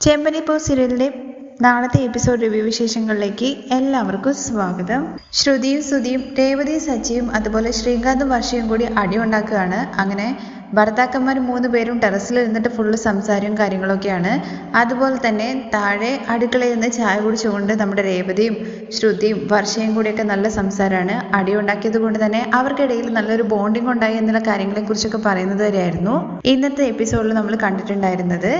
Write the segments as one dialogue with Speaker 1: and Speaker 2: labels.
Speaker 1: ചെമ്പനിപ്പൂ സീരിയലിന്റെ നാളത്തെ episode review വിശേഷങ്ങളിലേക്ക് എല്ലാവർക്കും സ്വാഗതം. ശ്രുതിയും ശ്രുതിയും രേവതിയും സച്ചിയും അതുപോലെ ശ്രീകാന്തും വർഷയും കൂടി അടിയുണ്ടാക്കുകയാണ് അങ്ങനെ ഭർത്താക്കന്മാർ മൂന്ന് പേരും ടെറസിൽ ഇരുന്നിട്ട് ഫുള്ള് സംസാരവും കാര്യങ്ങളൊക്കെയാണ്. അതുപോലെ തന്നെ താഴെ അടുക്കളയിൽ നിന്ന് ചായ കുടിച്ചുകൊണ്ട് നമ്മുടെ രേവതിയും ശ്രുതിയും വർഷയും കൂടിയൊക്കെ നല്ല സംസാരമാണ്. അടിയുണ്ടാക്കിയത് കൊണ്ട് തന്നെ അവർക്കിടയിൽ നല്ലൊരു ബോണ്ടിങ് ഉണ്ടായി എന്നുള്ള കാര്യങ്ങളെക്കുറിച്ചൊക്കെ പറയുന്നത് വരെയായിരുന്നു. ഇന്നത്തെ എപ്പിസോഡിൽ നമ്മൾ കണ്ടിട്ടുണ്ടായിരുന്നത്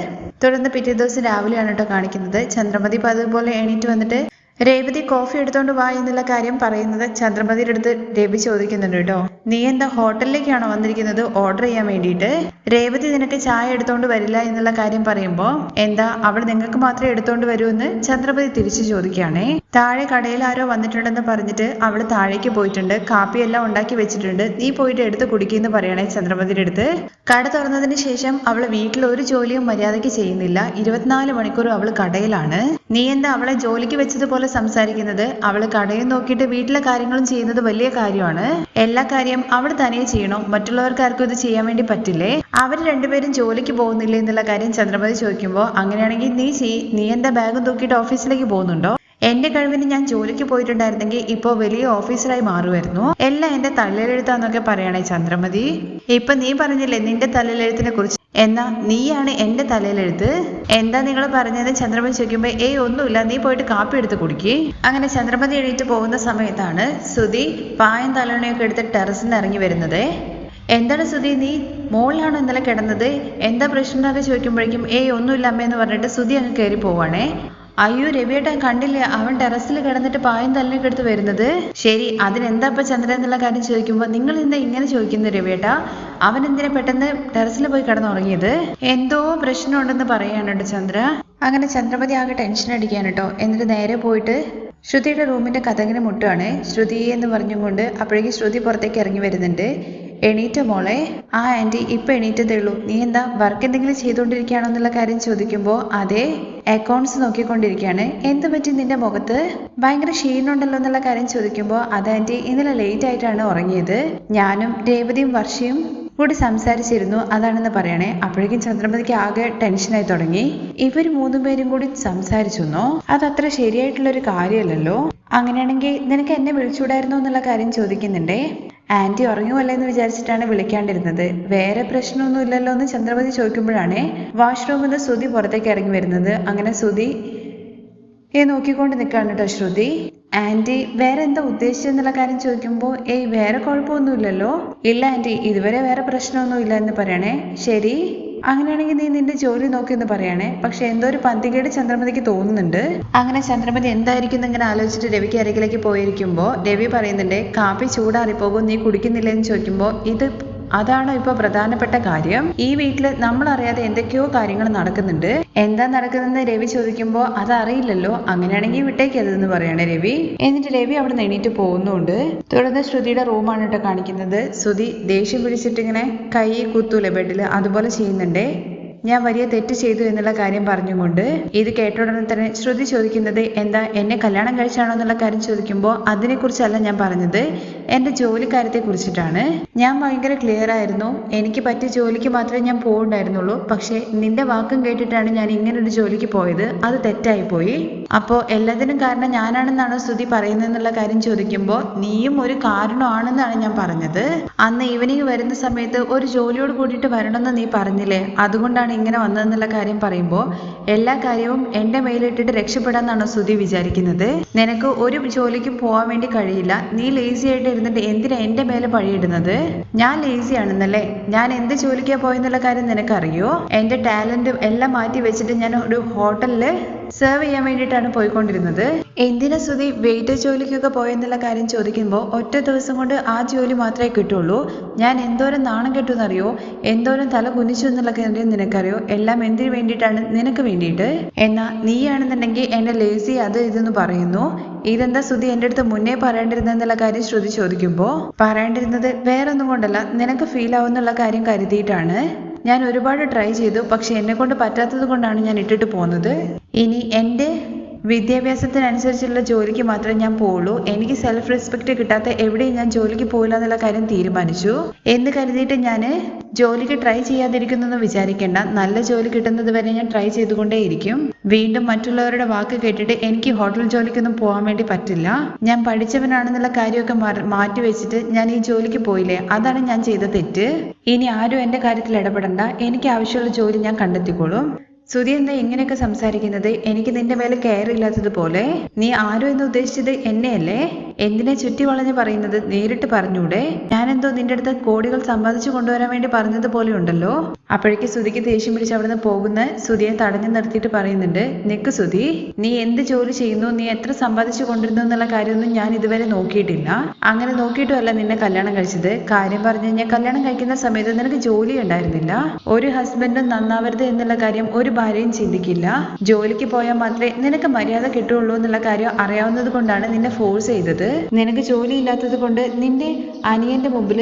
Speaker 1: തുടർന്ന് പിറ്റേ ദിവസം രാവിലെയാണ് കേട്ടോ കാണിക്കുന്നത്. ചന്ദ്രമതി പതിപോലെ എണീറ്റ് വന്നിട്ട് രേവതി കോഫി എടുത്തോണ്ട് വാ എന്നുള്ള കാര്യം പറയുന്നത് ചന്ദ്രമതിയുടെ അടുത്ത് രവി ചോദിക്കുന്നുണ്ട് കേട്ടോ. നീ എന്താ ഹോട്ടലിലേക്കാണോ വന്നിരിക്കുന്നത്? ഓർഡർ ചെയ്യാൻ വേണ്ടിയിട്ട്? രേവതി നിനക്ക് ചായ എടുത്തോണ്ട് വരില്ല എന്നുള്ള കാര്യം പറയുമ്പോൾ എന്താ അവൾ നിങ്ങൾക്ക് മാത്രമേ എടുത്തോണ്ട് വരൂ എന്ന് ചന്ദ്രമതി തിരിച്ചു ചോദിക്കുകയാണേ. താഴെ കടയിൽ ആരോ വന്നിട്ടുണ്ടെന്ന് പറഞ്ഞിട്ട് അവൾ താഴേക്ക് പോയിട്ടുണ്ട്. കാപ്പിയെല്ലാം ഉണ്ടാക്കി വെച്ചിട്ടുണ്ട്. നീ പോയിട്ട് എടുത്ത് കുടിക്കുമെന്ന് പറയണേ ചന്ദ്രമതിയുടെ അടുത്ത്. കട തുറന്നതിന് ശേഷം അവൾ വീട്ടിൽ ഒരു ജോലിയും മര്യാദയ്ക്ക് ചെയ്യുന്നില്ല. ഇരുപത്തിനാല് മണിക്കൂറും അവൾ കടയിലാണ്. നീ എന്താ അവളെ ജോലിക്ക് വെച്ചതുപോലെ സംസാരിക്കുന്നത് അവൾ കടയും നോക്കിയിട്ട് വീട്ടിലെ കാര്യങ്ങളും ചെയ്യുന്നത് വലിയ കാര്യമാണ്. എല്ലാ കാര്യം അവൾ തനിയെ ചെയ്യണോ? മറ്റുള്ളവർക്ക് ആർക്കും ഇത് ചെയ്യാൻ വേണ്ടി പറ്റില്ലേ? അവർ രണ്ടുപേരും ജോലിക്ക് പോകുന്നില്ല എന്നുള്ള കാര്യം ചന്ദ്രമതി ചോദിക്കുമ്പോൾ അങ്ങനെയാണെങ്കിൽ നീ ചെയ് നീ എന്താ ബാഗും തൂക്കിയിട്ട് ഓഫീസിലേക്ക് പോകുന്നുണ്ടോ? എന്റെ കഴിവിന് ഞാൻ ജോലിക്ക് പോയിട്ടുണ്ടായിരുന്നെങ്കിൽ ഇപ്പോൾ വലിയ ഓഫീസറായി മാറുമായിരുന്നു. എല്ലാം എന്റെ തലയിലെഴുത്താന്നൊക്കെ പറയണേ ചന്ദ്രമതി. ഇപ്പൊ നീ പറഞ്ഞില്ലേ നിന്റെ തലയിലെഴുത്തിനെ കുറിച്ച് എന്നാ നീയാണ് എന്റെ തലയിലെടുത്ത് എന്താ നിങ്ങൾ പറഞ്ഞത് ചന്ദ്രമതി ചോദിക്കുമ്പോൾ ഏയ് ഒന്നുമില്ല നീ പോയിട്ട് കാപ്പി എടുത്ത് കുടിക്കേ. അങ്ങനെ ചന്ദ്രമതി എഴുന്നേറ്റ് പോകുന്ന സമയത്താണ് സുധി പായം തലോണയൊക്കെ എടുത്ത് ടെറസിൽ നിന്ന് ഇറങ്ങി വരുന്നത്. എന്താണ് സുധി നീ മോളിലാണോ ഇന്നലെ കിടന്നത്? എന്താ പ്രശ്നം? എന്നൊക്കെ ചോദിക്കുമ്പോഴേക്കും ഏയ് ഒന്നുമില്ല അമ്മയെന്ന് പറഞ്ഞിട്ട് സുധി അങ്ങ് കയറി പോവാണേ. അയ്യോ രവിയേട്ടൻ കണ്ടില്ലേ? അവൻ ടെറസിൽ കിടന്നിട്ട് പായം തല്ലിനൊക്കെ എടുത്ത് വരുന്നത്. ശരി അതിനെന്താ ഇപ്പൊ ചന്ദ്രൻ എന്നുള്ള കാര്യം ചോദിക്കുമ്പോൾ നിങ്ങൾ എന്താ ഇങ്ങനെ ചോദിക്കുന്നത് രവിയേട്ട? അവൻ എന്തിനാ പെട്ടെന്ന് ടെറസിൽ പോയി കിടന്നുറങ്ങിയത്? എന്തോ പ്രശ്നമുണ്ടെന്ന് പറയാനുണ്ട് ചന്ദ്ര. അങ്ങനെ ചന്ദ്രപതി ആകെ ടെൻഷൻ അടിക്കാൻ കേട്ടോ. എന്നിട്ട് നേരെ പോയിട്ട് ശ്രുതിയുടെ റൂമിന്റെ കഥകിന് മുട്ടുകയാണ് ശ്രുതി എന്ന് പറഞ്ഞുകൊണ്ട് അപ്പോഴേക്കും ശ്രുതി പുറത്തേക്ക് ഇറങ്ങി വരുന്നുണ്ട്. എണീറ്റ മോളെ. ആ ആന്റി ഇപ്പം എണീറ്റതേ ഉള്ളൂ നീ എന്താ വർക്ക് എന്തെങ്കിലും ചെയ്തുകൊണ്ടിരിക്കുകയാണോ എന്നുള്ള കാര്യം ചോദിക്കുമ്പോൾ അതെ അക്കൗണ്ട്സ് നോക്കിക്കൊണ്ടിരിക്കുകയാണ്. എന്ത് പറ്റി നിന്റെ മുഖത്ത്? ഭയങ്കര ക്ഷീണമുണ്ടല്ലോ എന്നുള്ള കാര്യം ചോദിക്കുമ്പോൾ അത് ആന്റി ഇന്നലെ ലേറ്റ് ആയിട്ടാണ് ഉറങ്ങിയത്. ഞാനും രേവതിയും വർഷയും കൂടി സംസാരിച്ചിരുന്നു അതാണെന്ന് പറയണേ. അപ്പോഴേക്കും ചന്ദ്രമതിക്ക് ആകെ ടെൻഷനായി തുടങ്ങി. ഇവർ മൂന്നുപേരും കൂടി സംസാരിച്ചെന്നോ? ശരിയായിട്ടുള്ള ഒരു കാര്യമല്ലല്ലോ. അങ്ങനെയാണെങ്കിൽ നിനക്ക് എന്നെ വിളിച്ചുകൂടായിരുന്നോ എന്നുള്ള കാര്യം ചോദിക്കുന്നുണ്ടേ? ആന്റി ഉറങ്ങുമല്ലേ എന്ന് വിചാരിച്ചിട്ടാണ് വിളിക്കാണ്ടിരുന്നത്. വേറെ പ്രശ്നമൊന്നും ഇല്ലല്ലോ എന്ന് ചന്ദ്രമതി ചോദിക്കുമ്പോഴാണ് വാഷ്റൂമിൽ നിന്ന് ശ്രുതി പുറത്തേക്ക് ഇറങ്ങി വരുന്നത്. അങ്ങനെ ശ്രുതി ഏ നോക്കിക്കൊണ്ട് നിൽക്കാണ് കേട്ടോ ശ്രുതി. ആന്റി വേറെ എന്താ ഉദ്ദേശിച്ചെന്നുള്ള കാര്യം ചോദിക്കുമ്പോൾ ഏയ് വേറെ കുഴപ്പമൊന്നുമില്ലല്ലോ. ഇല്ല ആന്റി ഇതുവരെ വേറെ പ്രശ്നമൊന്നുമില്ല എന്ന് പറയണേ. ശരി. അങ്ങനെയാണെങ്കിൽ നീ നിന്റെ ജോലി നോക്കി എന്ന് പറയണേ. പക്ഷെ എന്തോ ഒരു പന്തികേട് ചന്ദ്രമതിക്ക് തോന്നുന്നുണ്ട്. അങ്ങനെ ചന്ദ്രമതി എന്തായിരിക്കും ഇങ്ങനെ ആലോചിച്ചിട്ട് രവിക്ക് അരികിലേക്ക് പോയിരിക്കുമ്പോൾ രവി പറയുന്നുണ്ട് കാപ്പി ചൂടാറിപ്പോകും നീ കുടിക്കുന്നില്ല എന്ന് ചോദിക്കുമ്പോൾ ഇത് അതാണോ ഇപ്പൊ പ്രധാനപ്പെട്ട കാര്യം. ഈ വീട്ടിൽ നമ്മൾ അറിയാതെ എന്തൊക്കെയോ കാര്യങ്ങൾ നടക്കുന്നുണ്ട്. എന്താ നടക്കുന്നതെന്ന് രവി ചോദിക്കുമ്പോൾ അതറിയില്ലല്ലോ. അങ്ങനെയാണെങ്കിൽ വിട്ടേക്കതെന്ന് പറയണേ രവി. എന്നിട്ട് രവി അവിടെ എണീറ്റ് പോകുന്നുണ്ട്. തുടർന്ന് ശ്രുതിയുടെ റൂമാണ് കേട്ടോ കാണിക്കുന്നത്. ശ്രുതി ദേഷ്യം പിടിച്ചിട്ട് ഇങ്ങനെ കൈ കുത്തൂലെ ബെഡിൽ അതുപോലെ ചെയ്യുന്നുണ്ടേ. ഞാൻ വലിയ തെറ്റ് ചെയ്തു എന്നുള്ള കാര്യം പറഞ്ഞുകൊണ്ട് ഇത് കേട്ട ഉടനെ തന്നെ ശ്രുതി ചോദിക്കുന്നത് എന്താ എന്നെ കല്യാണം കഴിച്ചാണോ എന്നുള്ള കാര്യം ചോദിക്കുമ്പോൾ അതിനെക്കുറിച്ചല്ല ഞാൻ പറഞ്ഞത്. എന്റെ ജോലിക്കാര്യത്തെ കുറിച്ചിട്ടാണ്. ഞാൻ ഭയങ്കര ക്ലിയർ ആയിരുന്നു. എനിക്ക് പറ്റിയ ജോലിക്ക് മാത്രമേ ഞാൻ പോകണ്ടായിരുന്നുള്ളൂ പക്ഷേ നിന്റെ വാക്കും കേട്ടിട്ടാണ് ഞാൻ ഇങ്ങനെ ഒരു ജോലിക്ക് പോയത്. അത് തെറ്റായി പോയി അപ്പോൾ എല്ലാത്തിനും കാരണം ഞാനാണെന്നാണോ ശ്രുതി പറയുന്നതെന്നുള്ള കാര്യം ചോദിക്കുമ്പോൾ നീയും ഒരു കാരണമാണെന്നാണ് ഞാൻ പറഞ്ഞത്. അന്ന് ഈവനിങ് വരുന്ന സമയത്ത് ഒരു ജോലിയോട് കൂടിയിട്ട് വരണമെന്ന് നീ പറഞ്ഞില്ലേ? അതുകൊണ്ടാണ് ഇങ്ങനെ വന്നതെന്നുള്ള കാര്യം പറയുമ്പോൾ എല്ലാ കാര്യവും എന്റെ മേലിട്ടിട്ട് രക്ഷപ്പെടാമെന്നാണ് സുധി വിചാരിക്കുന്നത്? നിനക്ക് ഒരു ജോലിക്കും പോകാൻ വേണ്ടി കഴിയില്ല. നീ ലേസി ആയിട്ട് ഇരുന്നിട്ട് എന്തിനാ എന്റെ മേലെ പഴിയിടുന്നത്? ഞാൻ ലേസി ആണെന്നല്ലേ? ഞാൻ എന്ത് ജോലിക്കാ പോയെന്നുള്ള കാര്യം നിനക്കറിയോ? എന്റെ ടാലന്റ് എല്ലാം മാറ്റി വെച്ചിട്ട് ഞാൻ ഒരു ഹോട്ടലിൽ സെർവ് ചെയ്യാൻ വേണ്ടിയിട്ടാണ് പോയിക്കൊണ്ടിരുന്നത്. എന്തിനാ സുധി വെയിറ്റ് ജോലിക്കൊക്കെ പോയെന്നുള്ള കാര്യം ചോദിക്കുമ്പോൾ ഒറ്റ ദിവസം കൊണ്ട് ആ ജോലി മാത്രമേ കിട്ടുള്ളൂ. ഞാൻ എന്തോരം നാണം കെട്ടുമെന്നറിയോ എന്തോരം തല കുനിച്ചു എന്നുള്ള കാര്യം നിനക്കറിയോ? എല്ലാം എന്തിനു വേണ്ടിയിട്ടാണ് നിനക്ക് വേണ്ടിയിട്ട്? എന്നാ നീയാണെന്നുണ്ടെങ്കിൽ എന്നെ ലേസി അത് ഇതെന്ന് പറയുന്നു. ഇതെന്താ ശ്രുതി എന്റെ അടുത്ത് മുന്നേ പറയേണ്ടിരുന്നെന്നുള്ള കാര്യം ശ്രുതി ചോദിക്കുമ്പോൾ പറയേണ്ടിരുന്നത് വേറൊന്നും കൊണ്ടല്ല നിനക്ക് ഫീൽ ആവുന്നുള്ള കാര്യം കരുതിയിട്ടാണ്. ഞാൻ ഒരുപാട് ട്രൈ ചെയ്തു പക്ഷെ എന്നെ കൊണ്ട് പറ്റാത്തത് കൊണ്ടാണ് ഞാൻ ഇട്ടിട്ട് പോകുന്നത് ഇനി എന്റെ വിദ്യാഭ്യാസത്തിനനുസരിച്ചുള്ള ജോലിക്ക് മാത്രമേ ഞാൻ പോവുള്ളൂ. എനിക്ക് സെൽഫ് റെസ്പെക്റ്റ് കിട്ടാത്ത എവിടെയും ഞാൻ ജോലിക്ക് പോയില്ല എന്നുള്ള കാര്യം തീരുമാനിച്ചു. എന്ന് കരുതിയിട്ട് ഞാൻ ജോലിക്ക് ട്രൈ ചെയ്യാതിരിക്കുന്നെന്ന് വിചാരിക്കേണ്ട. നല്ല ജോലി കിട്ടുന്നത് വരെ ഞാൻ ട്രൈ ചെയ്തുകൊണ്ടേയിരിക്കും. വീണ്ടും മറ്റുള്ളവരുടെ വാക്ക് കേട്ടിട്ട് എനിക്ക് ഹോട്ടൽ ജോലിക്കൊന്നും പോകാൻ വേണ്ടി പറ്റില്ല. ഞാൻ പഠിച്ചവനാണെന്നുള്ള കാര്യമൊക്കെ മാറി- മാറ്റി വെച്ചിട്ട് ഞാൻ ഈ ജോലിക്ക് പോയില്ലേ? അതാണ് ഞാൻ ചെയ്ത തെറ്റ്. ഇനി ആരും എന്റെ കാര്യത്തിൽ ഇടപെടണ്ട. എനിക്ക് ആവശ്യമുള്ള ജോലി ഞാൻ കണ്ടെത്തിക്കോളും. സുധി എന്താ ഇങ്ങനെയൊക്കെ സംസാരിക്കുന്നത്? എനിക്ക് നിന്റെ മേലെ കെയർ ഇല്ലാത്തതുപോലെ നീ ആരും എന്ന് ഉദ്ദേശിച്ചത് എന്നെയല്ലേ? എന്തിനെ ചുറ്റി വളഞ്ഞ് പറയുന്നത്? നേരിട്ട് പറഞ്ഞൂടെ? ഞാനെന്തോ നിന്റെ അടുത്ത് കോടികൾ സമ്പാദിച്ചു കൊണ്ടുവരാൻ വേണ്ടി പറഞ്ഞതുപോലെ ഉണ്ടല്ലോ. അപ്പോഴേക്ക് സുധിക്ക് ദേഷ്യം പിടിച്ച് അവിടുന്ന് പോകുന്ന സുധിയെ തടഞ്ഞു നിർത്തിയിട്ട് പറയുന്നുണ്ട് നിക്ക് സുധി നീ എന്ത് ജോലി ചെയ്യുന്നു? നീ എത്ര സമ്പാദിച്ചു കൊണ്ടിരുന്നു എന്നുള്ള കാര്യമൊന്നും ഞാൻ ഇതുവരെ നോക്കിയിട്ടില്ല. അങ്ങനെ നോക്കിയിട്ടുമല്ല നിന്നെ കല്യാണം കഴിച്ചത്. കാര്യം പറഞ്ഞു കഴിഞ്ഞാൽ കല്യാണം കഴിക്കുന്ന സമയത്ത് നിനക്ക് ജോലി ഉണ്ടായിരുന്നില്ല. ഒരു ഹസ്ബൻഡും നന്നാവരുത് എന്നുള്ള കാര്യം ഒരു ഭാര്യയും ചിന്തിക്കില്ല. ജോലിക്ക് പോയാൽ മാത്രമേ നിനക്ക് മര്യാദ കിട്ടുള്ളൂ എന്നുള്ള കാര്യം അറിയാവുന്നത് കൊണ്ടാണ് നിന്നെ ഫോഴ്സ് ചെയ്തത്. നിനക്ക് ജോലി ഇല്ലാത്തത് കൊണ്ട് നിന്റെ അനിയന്റെ മുമ്പിൽ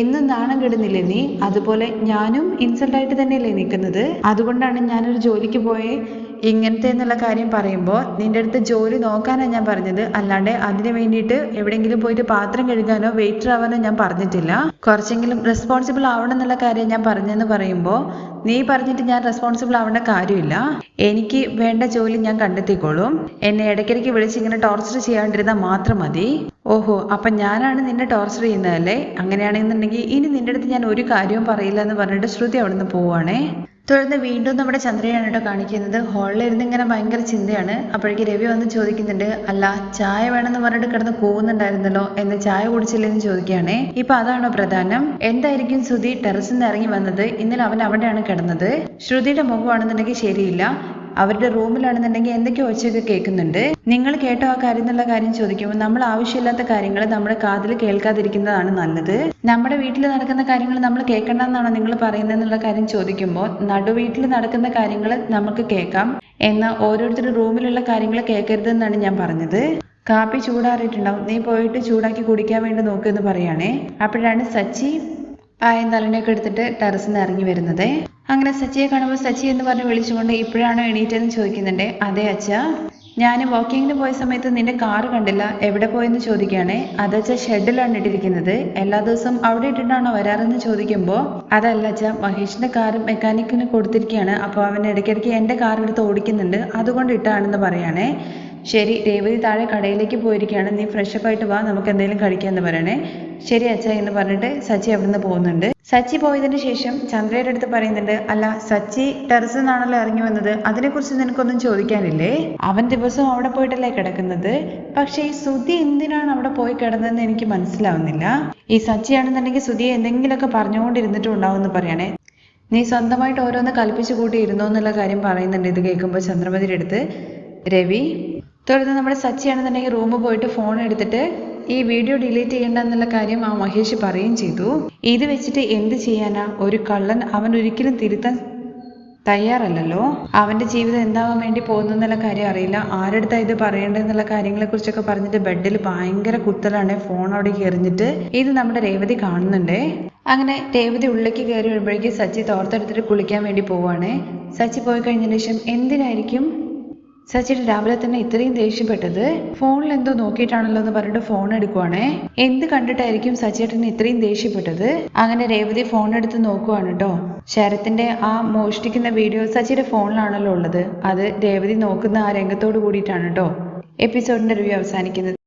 Speaker 1: എന്നും നാണം കിടുന്നില്ലേ നീ? അതുപോലെ ഞാനും ഇൻസൾട്ടായിട്ട് തന്നെയല്ലേ നിൽക്കുന്നത്. അതുകൊണ്ടാണ് ഞാനൊരു ജോലിക്ക് പോയി ഇങ്ങനത്തെ എന്നുള്ള കാര്യം പറയുമ്പോൾ നിന്റെ അടുത്ത് ജോലി നോക്കാനാണ് ഞാൻ പറഞ്ഞത്. അല്ലാണ്ട് അതിന് വേണ്ടിയിട്ട് എവിടെയെങ്കിലും പോയിട്ട് പാത്രം കഴുകാനോ വെയിറ്റർ ആവാനോ ഞാൻ പറഞ്ഞിട്ടില്ല. കുറച്ചെങ്കിലും റെസ്പോൺസിബിൾ ആവണം എന്നുള്ള കാര്യം ഞാൻ പറഞ്ഞെന്ന് പറയുമ്പോൾ നീ പറഞ്ഞിട്ട് ഞാൻ റെസ്പോൺസിബിൾ ആവേണ്ട കാര്യമില്ല. എനിക്ക് വേണ്ട ജോലി ഞാൻ കണ്ടെത്തിക്കോളും. എന്നെ ഇടയ്ക്കിടയ്ക്ക് വിളിച്ച് ഇങ്ങനെ ടോർച്ചർ ചെയ്യാണ്ടിരുന്നാൽ മാത്രം മതി. ഓഹോ അപ്പം ഞാനാണ് നിന്നെ ടോർച്ചർ ചെയ്യുന്നതല്ലേ? അങ്ങനെയാണെന്നുണ്ടെങ്കിൽ ഇനി നിന്റെ അടുത്ത് ഞാൻ ഒരു കാര്യവും പറയില്ല എന്ന് പറഞ്ഞിട്ട് ശ്രുതി അവിടുന്ന് പോവാണേ തുടർന്ന് വീണ്ടും നമ്മുടെ ചന്ദ്രയാണ് കേട്ടോ കാണിക്കുന്നത്. ഹോളിലിരുന്ന് ഇങ്ങനെ ഭയങ്കര ചിന്തയാണ്. അപ്പോഴേക്ക് രവി വന്ന് ചോദിക്കുന്നുണ്ട് അല്ല ചായ വേണമെന്ന് പറഞ്ഞിട്ട് കിടന്ന് കൂവുന്നുണ്ടായിരുന്നല്ലോ എന്ന് ചായ കുടിച്ചില്ലെന്ന് ചോദിക്കുകയാണേ. ഇപ്പൊ അതാണോ പ്രധാനം. എന്തായിരിക്കും ശ്രുതി ടെറസിൽ നിന്ന് ഇറങ്ങി വന്നത്? ഇന്നലെ അവൻ അവിടെയാണ് കിടന്നത്. ശ്രുതിയുടെ മുഖമാണെന്നുണ്ടെങ്കിൽ ശരിയില്ല. അവരുടെ റൂമിലാണെന്നുണ്ടെങ്കിൽ എന്തൊക്കെയോ ഒച്ചയൊക്കെ കേൾക്കുന്നുണ്ട്? നിങ്ങൾ കേട്ടോ ആ കാര്യം എന്നുള്ള കാര്യം ചോദിക്കുമ്പോൾ നമ്മൾ ആവശ്യമില്ലാത്ത കാര്യങ്ങൾ നമ്മുടെ കാതിൽ കേൾക്കാതിരിക്കുന്നതാണ് നല്ലത്. നമ്മുടെ വീട്ടിൽ നടക്കുന്ന കാര്യങ്ങൾ നമ്മൾ കേൾക്കണ്ടെന്നാണോ നിങ്ങൾ പറയുന്നതെന്നുള്ള കാര്യം ചോദിക്കുമ്പോൾ നടുവീട്ടിൽ നടക്കുന്ന കാര്യങ്ങൾ നമുക്ക് കേൾക്കാം എന്നാൽ ഓരോരുത്തരുടെ റൂമിലുള്ള കാര്യങ്ങൾ കേൾക്കരുതെന്നാണ് ഞാൻ പറഞ്ഞത്. കാപ്പി ചൂടാറിയിട്ടുണ്ടാവും. നീ പോയിട്ട് ചൂടാക്കി കുടിക്കാൻ വേണ്ടി നോക്കുമെന്ന് പറയുകയാണേ. അപ്പോഴാണ് സച്ചി ആയം തലനെയൊക്കെ എടുത്തിട്ട് ടെറസിൽ നിന്ന് ഇറങ്ങി വരുന്നത്. അങ്ങനെ സച്ചിയെ കാണുമ്പോൾ സച്ചി എന്ന് പറഞ്ഞ് വിളിച്ചുകൊണ്ട് ഇപ്പോഴാണോ എണീറ്റെന്ന് ചോദിക്കുന്നുണ്ട്. അതെ അച്ഛ. ഞാൻ വാക്കിങ്ങിന് പോയ സമയത്ത് നിന്റെ കാറ് കണ്ടില്ല. എവിടെ പോയെന്ന് ചോദിക്കുകയാണേ. അതച്ഛ ഷെഡിലാണ് ഇട്ടിരിക്കുന്നത്. എല്ലാ ദിവസവും അവിടെ ഇട്ടിട്ടാണോ വരാറെന്ന് ചോദിക്കുമ്പോൾ അതല്ല അച്ഛ മഹേഷിന്റെ കാറ് മെക്കാനിക്കിന് കൊടുത്തിരിക്കുകയാണ്. അപ്പോൾ അവൻ ഇടയ്ക്കിടയ്ക്ക് എന്റെ കാർ എടുത്ത് ഓടിക്കുന്നുണ്ട്. അതുകൊണ്ട് ഇട്ടാണെന്ന് പറയുകയാണേ ശരി രേവതി താഴെ കടയിലേക്ക് പോയിരിക്കുകയാണ്. നീ ഫ്രഷപ്പ് ആയിട്ട് വാ നമുക്ക് എന്തെങ്കിലും കഴിക്കാമെന്ന് പറയണേ. ശരി അച്ഛ എന്ന് പറഞ്ഞിട്ട് സച്ചി അവിടുന്ന് പോകുന്നുണ്ട്. സച്ചി പോയതിന് ശേഷം ചന്ദ്രയുടെ അടുത്ത് പറയുന്നുണ്ട് അല്ല സച്ചി ടെറസിൽ നിന്നാണല്ലോ ഇറങ്ങി വന്നത്. അതിനെക്കുറിച്ച് നിനക്കൊന്നും ചോദിക്കാനില്ലേ? അവൻ ദിവസവും അവിടെ പോയിട്ടല്ലേ കിടക്കുന്നത്? പക്ഷേ ഈ സുധി എന്തിനാണ് അവിടെ പോയി കിടന്നതെന്ന് എനിക്ക് മനസ്സിലാവുന്നില്ല. ഈ സച്ചിയാണെന്നുണ്ടെങ്കിൽ സുധിയെ എന്തെങ്കിലുമൊക്കെ പറഞ്ഞുകൊണ്ടിരുന്നിട്ടും ഉണ്ടാവുമെന്ന് പറയണേ. നീ സ്വന്തമായിട്ട് ഓരോന്ന് കൽപ്പിച്ചു കൂട്ടി ഇരുന്നോ എന്നുള്ള കാര്യം പറയുന്നുണ്ട് ഇത് കേൾക്കുമ്പോൾ ചന്ദ്രമതിയുടെ അടുത്ത്. രവി തുടർന്ന് നമ്മുടെ സച്ചിയാണെന്നുണ്ടെങ്കിൽ റൂമിൽ പോയിട്ട് ഫോൺ എടുത്തിട്ട് ഈ വീഡിയോ ഡിലീറ്റ് ചെയ്യണ്ട എന്നുള്ള കാര്യം ആ മഹേഷ് പറയുകയും ചെയ്തു. ഇത് വെച്ചിട്ട് എന്ത് ചെയ്യാനാ? ഒരു കള്ളൻ അവൻ ഒരിക്കലും തിരുത്താൻ തയ്യാറല്ലല്ലോ. അവന്റെ ജീവിതം എന്താവാൻ വേണ്ടി പോകുന്നു എന്നുള്ള കാര്യം അറിയില്ല. ആരെടുത്താ ഇത് പറയേണ്ടതെന്നുള്ള കാര്യങ്ങളെ കുറിച്ചൊക്കെ പറഞ്ഞിട്ട് ബെഡിൽ ഭയങ്കര കുത്തലാണ് ഫോൺ അവിടെ എറിഞ്ഞിട്ട്. ഇത് നമ്മുടെ രേവതി കാണുന്നുണ്ടേ. അങ്ങനെ രേവതി ഉള്ളിലേക്ക് കയറി വരുമ്പോഴേക്കും സച്ചി തോർത്തെടുത്തിട്ട് കുളിക്കാൻ വേണ്ടി പോവാണ്. സച്ചി പോയി കഴിഞ്ഞതിന് ശേഷം എന്തിനായിരിക്കും? സച്ചിൻ രാവിലെ തന്നെ ഇത്രയും ദേഷ്യപ്പെട്ടത് ഫോണിൽ എന്തോ നോക്കിയിട്ടാണല്ലോ എന്ന് പറഞ്ഞിട്ട് ഫോൺ എടുക്കുവാണേ. എന്ത് കണ്ടിട്ടായിരിക്കും സച്ചേട്ടന് ഇത്രയും ദേഷ്യപ്പെട്ടത് അങ്ങനെ രേവതി ഫോൺ എടുത്ത് നോക്കുവാണ് കേട്ടോ ശരത്തിന്റെ ആ മോഷ്ടിക്കുന്ന വീഡിയോ സച്ചിയുടെ ഫോണിലാണല്ലോ ഉള്ളത്. അത് രേവതി നോക്കുന്ന ആ രംഗത്തോട് കൂടിയിട്ടാണ് കേട്ടോ എപ്പിസോഡിന്റെ റിവ്യൂ അവസാനിക്കുന്നത്.